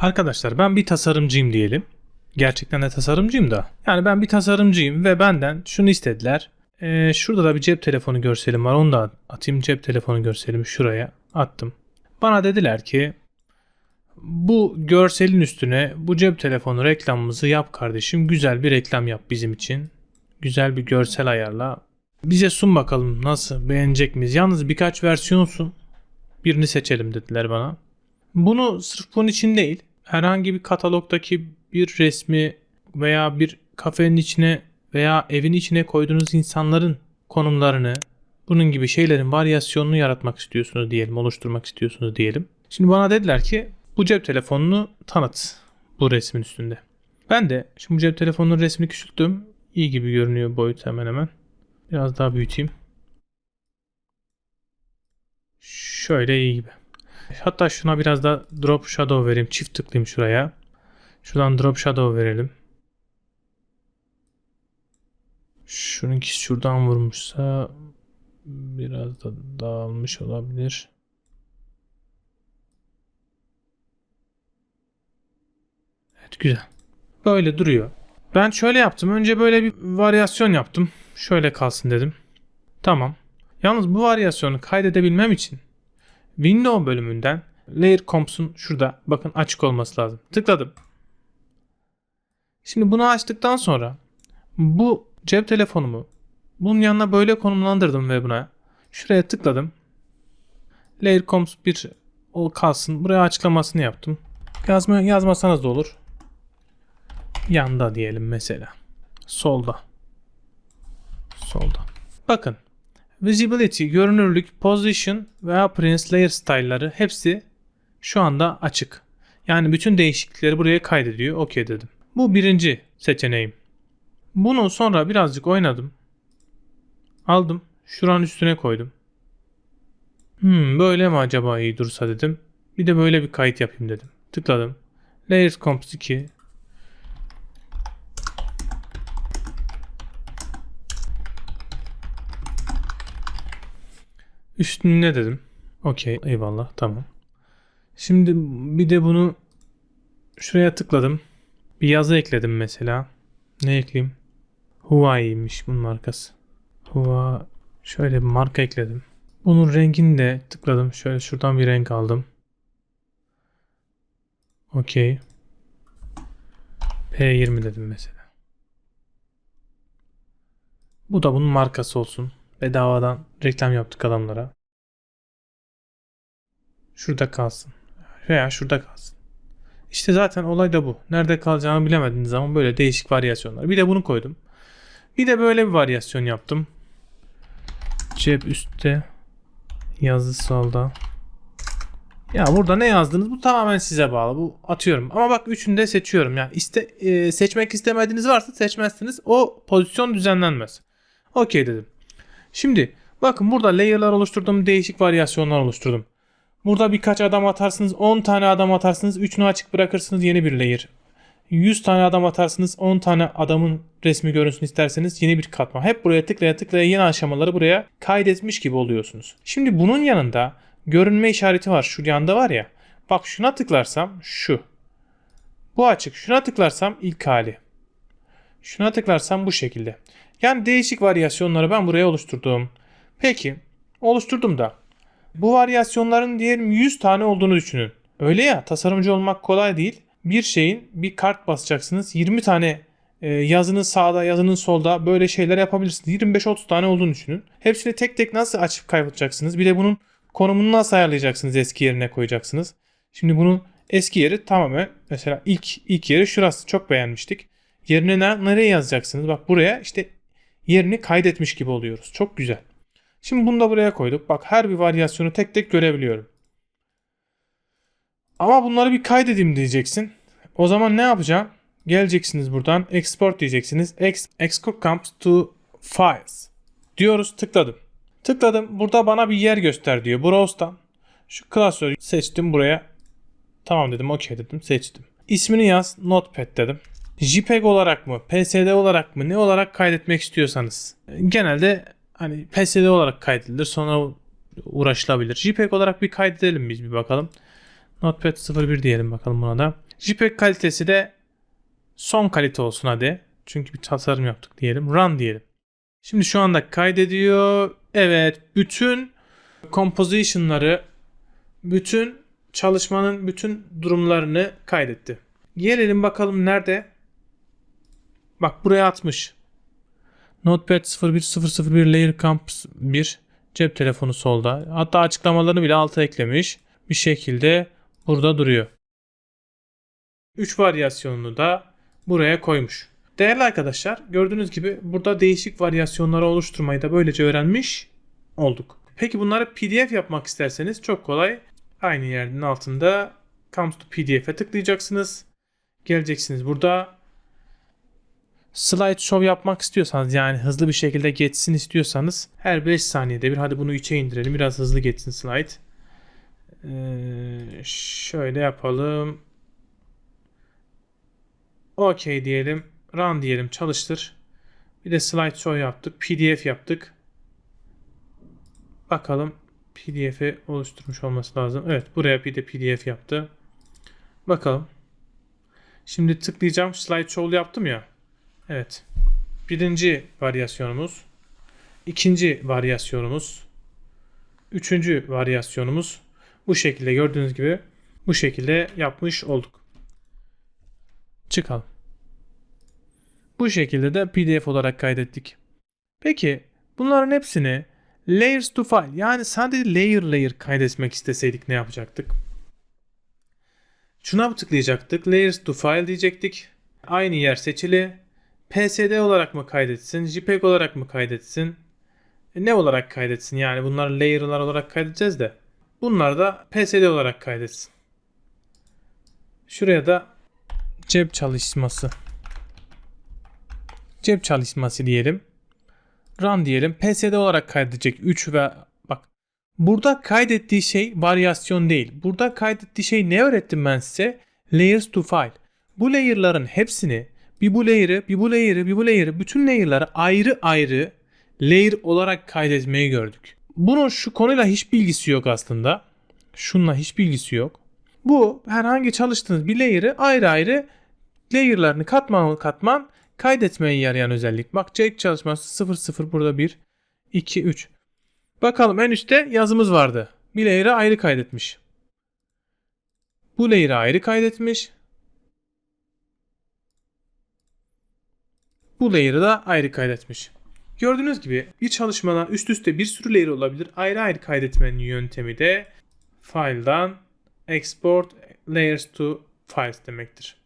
Arkadaşlar ben bir tasarımcıyım diyelim. Gerçekten de tasarımcıyım da. Yani ben bir tasarımcıyım ve benden şunu istediler. Ee, şurada da bir cep telefonu görselim var. Onu da atayım cep telefonu görselimi şuraya attım. Bana dediler ki bu görselin üstüne bu cep telefonu reklamımızı yap kardeşim. Güzel bir reklam yap bizim için. Güzel bir görsel ayarla. Bize sun bakalım nasıl beğenecek miyiz? Yalnız birkaç versiyon sun. Birini seçelim dediler bana. Bunu sırf bunun için değil. Herhangi bir katalogdaki bir resmi veya bir kafenin içine veya evin içine koyduğunuz insanların konumlarını bunun gibi şeylerin varyasyonunu yaratmak istiyorsunuz diyelim, oluşturmak istiyorsunuz diyelim. Şimdi bana dediler ki bu cep telefonunu tanıt bu resmin üstünde. Ben de şimdi bu cep telefonunun resmini küçülttüm. İyi gibi görünüyor boyut hemen hemen. Biraz daha büyüteyim. Şöyle iyi gibi. Hatta şuna biraz da drop shadow vereyim. Çift tıklayayım şuraya. Şuradan drop shadow verelim. Şununki şuradan vurmuşsa biraz da dağılmış olabilir. Evet güzel. Böyle duruyor. Ben şöyle yaptım. Önce böyle bir varyasyon yaptım. Şöyle kalsın dedim. Tamam. Yalnız bu varyasyonu kaydedebilmem için Window bölümünden Layer Comps'un şurada bakın açık olması lazım. Tıkladım. Şimdi bunu açtıktan sonra bu cep telefonumu bunun yanına böyle konumlandırdım ve buna şuraya tıkladım. Layer Comps bir o kalsın. Buraya açıklamasını yaptım. Yazma, yazmasanız da olur. Yanda diyelim mesela. Solda. Solda. Bakın Visibility, görünürlük, position ve appearance layer style'ları hepsi şu anda açık. Yani bütün değişiklikleri buraya kaydediyor. OK dedim. Bu birinci seçeneğim. Bunu sonra birazcık oynadım. Aldım. Şuranın üstüne koydum. Hmm, böyle mi acaba iyi dursa dedim. Bir de böyle bir kayıt yapayım dedim. Tıkladım. Layers Comps 2. Üstüne dedim. Okey eyvallah tamam. Şimdi bir de bunu şuraya tıkladım. Bir yazı ekledim mesela. Ne ekleyeyim? Huawei'ymiş bunun markası. Huawei şöyle bir marka ekledim. Bunun rengini de tıkladım. Şöyle şuradan bir renk aldım. Okey. P20 dedim mesela. Bu da bunun markası olsun. Bedavadan reklam yaptık adamlara. Şurada kalsın. Veya şurada kalsın. İşte zaten olay da bu. Nerede kalacağını bilemediğiniz zaman böyle değişik varyasyonlar. Bir de bunu koydum. Bir de böyle bir varyasyon yaptım. Cep üstte. Yazı solda. Ya burada ne yazdınız bu tamamen size bağlı. Bu atıyorum. Ama bak üçünü de seçiyorum. Yani iste, e, seçmek istemediğiniz varsa seçmezsiniz. O pozisyon düzenlenmez. Okey dedim. Şimdi bakın burada layer'lar oluşturdum. Değişik varyasyonlar oluşturdum. Burada birkaç adam atarsınız. 10 tane adam atarsınız. 3'ünü açık bırakırsınız. Yeni bir layer. 100 tane adam atarsınız. 10 tane adamın resmi görünsün isterseniz yeni bir katman. Hep buraya tıklaya tıklaya yeni aşamaları buraya kaydetmiş gibi oluyorsunuz. Şimdi bunun yanında görünme işareti var. Şu yanda var ya. Bak şuna tıklarsam şu. Bu açık. Şuna tıklarsam ilk hali. Şuna tıklarsam bu şekilde. Yani değişik varyasyonları ben buraya oluşturdum. Peki oluşturdum da bu varyasyonların diyelim 100 tane olduğunu düşünün. Öyle ya tasarımcı olmak kolay değil. Bir şeyin bir kart basacaksınız. 20 tane e, yazının sağda yazının solda böyle şeyler yapabilirsiniz. 25-30 tane olduğunu düşünün. Hepsini tek tek nasıl açıp kaybatacaksınız? Bir de bunun konumunu nasıl ayarlayacaksınız eski yerine koyacaksınız. Şimdi bunun eski yeri tamamen mesela ilk ilk yeri şurası çok beğenmiştik. Yerine ne, nereye yazacaksınız? Bak buraya işte yerini kaydetmiş gibi oluyoruz. Çok güzel. Şimdi bunu da buraya koyduk. Bak her bir varyasyonu tek tek görebiliyorum. Ama bunları bir kaydedeyim diyeceksin. O zaman ne yapacağım? Geleceksiniz buradan export diyeceksiniz. Ex export comes to files. Diyoruz tıkladım. Tıkladım. Burada bana bir yer göster diyor. Browse'dan. Şu klasörü seçtim buraya. Tamam dedim. Okey dedim. Seçtim. İsmini yaz. Notepad dedim. JPEG olarak mı? PSD olarak mı? Ne olarak kaydetmek istiyorsanız. Genelde hani PSD olarak kaydedilir. Sonra uğraşılabilir. JPEG olarak bir kaydedelim biz bir bakalım. Notepad 01 diyelim bakalım buna da. JPEG kalitesi de son kalite olsun hadi. Çünkü bir tasarım yaptık diyelim. Run diyelim. Şimdi şu anda kaydediyor. Evet, bütün composition'ları, bütün çalışmanın bütün durumlarını kaydetti. Gelelim bakalım nerede? Bak buraya atmış. Notepad 01001 Layer Campus 1 cep telefonu solda. Hatta açıklamalarını bile alta eklemiş. Bir şekilde burada duruyor. 3 varyasyonunu da buraya koymuş. Değerli arkadaşlar gördüğünüz gibi burada değişik varyasyonları oluşturmayı da böylece öğrenmiş olduk. Peki bunları PDF yapmak isterseniz çok kolay. Aynı yerin altında Comes to PDF'e tıklayacaksınız. Geleceksiniz burada slideshow yapmak istiyorsanız yani hızlı bir şekilde geçsin istiyorsanız her 5 saniyede bir hadi bunu 3'e indirelim biraz hızlı geçsin slide. Ee, şöyle yapalım. OK diyelim. Run diyelim. Çalıştır. Bir de slideshow yaptık. PDF yaptık. Bakalım PDF'i oluşturmuş olması lazım. Evet buraya bir de PDF yaptı. Bakalım. Şimdi tıklayacağım. Slideshow yaptım ya. Evet. Birinci varyasyonumuz. ikinci varyasyonumuz. Üçüncü varyasyonumuz. Bu şekilde gördüğünüz gibi bu şekilde yapmış olduk. Çıkalım. Bu şekilde de PDF olarak kaydettik. Peki bunların hepsini layers to file yani sadece layer layer kaydetmek isteseydik ne yapacaktık? Şuna tıklayacaktık. Layers to file diyecektik. Aynı yer seçili. PSD olarak mı kaydetsin? JPEG olarak mı kaydetsin? E, ne olarak kaydetsin? Yani bunlar layer'lar olarak kaydedeceğiz de. Bunlar da PSD olarak kaydetsin. Şuraya da cep çalışması. Cep çalışması diyelim. Run diyelim. PSD olarak kaydedecek 3 ve bak. Burada kaydettiği şey varyasyon değil. Burada kaydettiği şey ne öğrettim ben size? Layers to file. Bu layer'ların hepsini bir bu layer'ı, bir bu layer'ı, bir bu layer'ı, bütün layer'ları ayrı ayrı layer olarak kaydetmeyi gördük. Bunun şu konuyla hiç bilgisi yok aslında. Şununla hiç bilgisi yok. Bu herhangi çalıştığınız bir layer'ı ayrı ayrı layer'larını katman katman kaydetmeye yarayan özellik. Bak Jake çalışması 00 burada 1, 2, 3. Bakalım en üstte yazımız vardı. Bir layer'ı ayrı kaydetmiş. Bu layer'ı ayrı kaydetmiş. Bu layer'ı da ayrı kaydetmiş. Gördüğünüz gibi bir çalışmada üst üste bir sürü layer olabilir. Ayrı ayrı kaydetmenin yöntemi de file'dan export layers to files demektir.